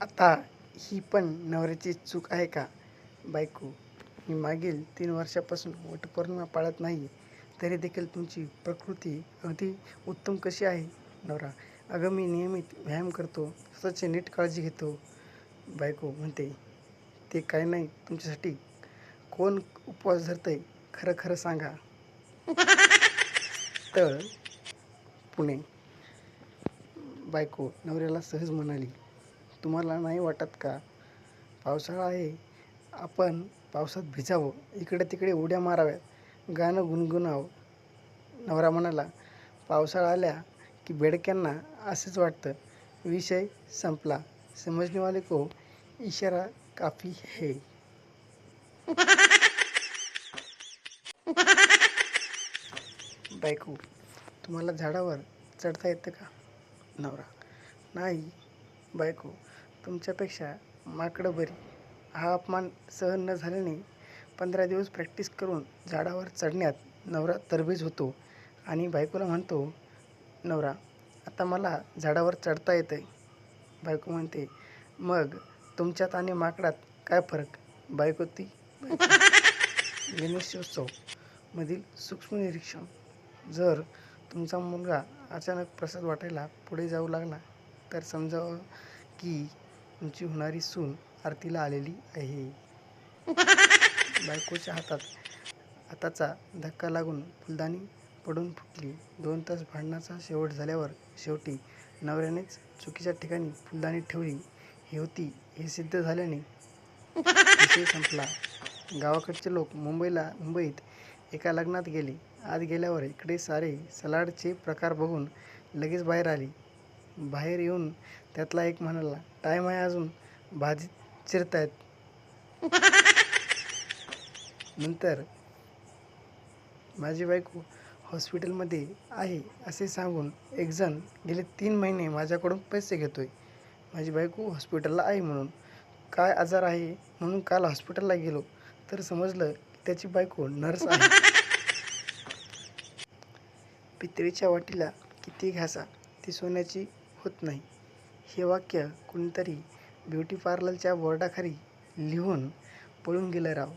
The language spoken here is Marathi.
आता ही पण नवऱ्याची चूक आहे का? बायको मी मागील तीन वर्षापासून वटपौर्णिमा पाळत नाही तरी देखील तुमची प्रकृती अगदी उत्तम कशी आहे? नवरा अगं मी नियमित व्यायाम करतो स्वतःची नीट काळजी घेतो. बायको म्हणते ते काय नाही तुमच्यासाठी कोण उपवास धरतंय खरं खरं सांगा. तर पुणे बायको नवऱ्याला सहज म्हणाली तुम्हाला नाही वाटत का? पावसाळा आहे. आपण पावसात भिजावं. इकडे तिकडे उड्या माराव्यात. गाणं गुणगुणावं. नवरा म्हणाला पावसाळा आल्या की बेडक्यांना असंच वाटतं. विषय संपला. समजने वाले को हो. इशारा काफी है. बायको तुम्हाला झाडावर चढता येतं का? नवरा नाही. बायको तुमच्यापेक्षा माकडं बरी हा अपमान सहन न झाल्याने पंधरा दिवस प्रॅक्टिस करून झाडावर चढण्यात नवरा तरबेज होतो आणि बायकोला म्हणतो नवरा आता मला झाडावर चढता येतं आहे बायको म्हणते मग तुमच्यात आणि माकडात काय फरक? बायको ती गणेशोत्सव मधील सूक्ष्म निरीक्षण. जर तुमचा मुलगा अचानक प्रसाद वाटायला पुढे जाऊ लागला तर समजावं की तुमची होणारी सून आरतीला आलेली आहे. बायकोच्या हातात हाताचा धक्का लागून फुलदाणी पडून फुटली. दोन तास भांडणाचा शेवट झाल्यावर शेवटी नवऱ्यानेच चुकीच्या ठिकाणी फुलदाणी ठेवली. ही होती हे सिद्ध झाल्याने विषय संपला. गावाकडचे लोक मुंबईला मुंबईत एका लग्नात गेले. आत गेल्यावर इकडे सारे सलाडचे प्रकार बघून लगेच बाहेर आली. बाहेर येऊन त्यातला एक म्हणाला टाईम आहे अजून? भाजी चिरतायत. नंतर माझी बायको हॉस्पिटलमध्ये आहे असे सांगून एकजण गेले तीन महिने माझ्याकडून पैसे घेतोय. माझी बायको हॉस्पिटलला आहे म्हणून काय आजार आहे म्हणून काल हॉस्पिटलला गेलो तर समजलं त्याची बायको नर्स आहे. पितळीच्या वाटीला किती घासा ती सोन्याची होत नाही. हे वाक्य कोणीतरी ब्युटी पार्लरच्या बोर्डाखाली लिहून पळून गेलं राव.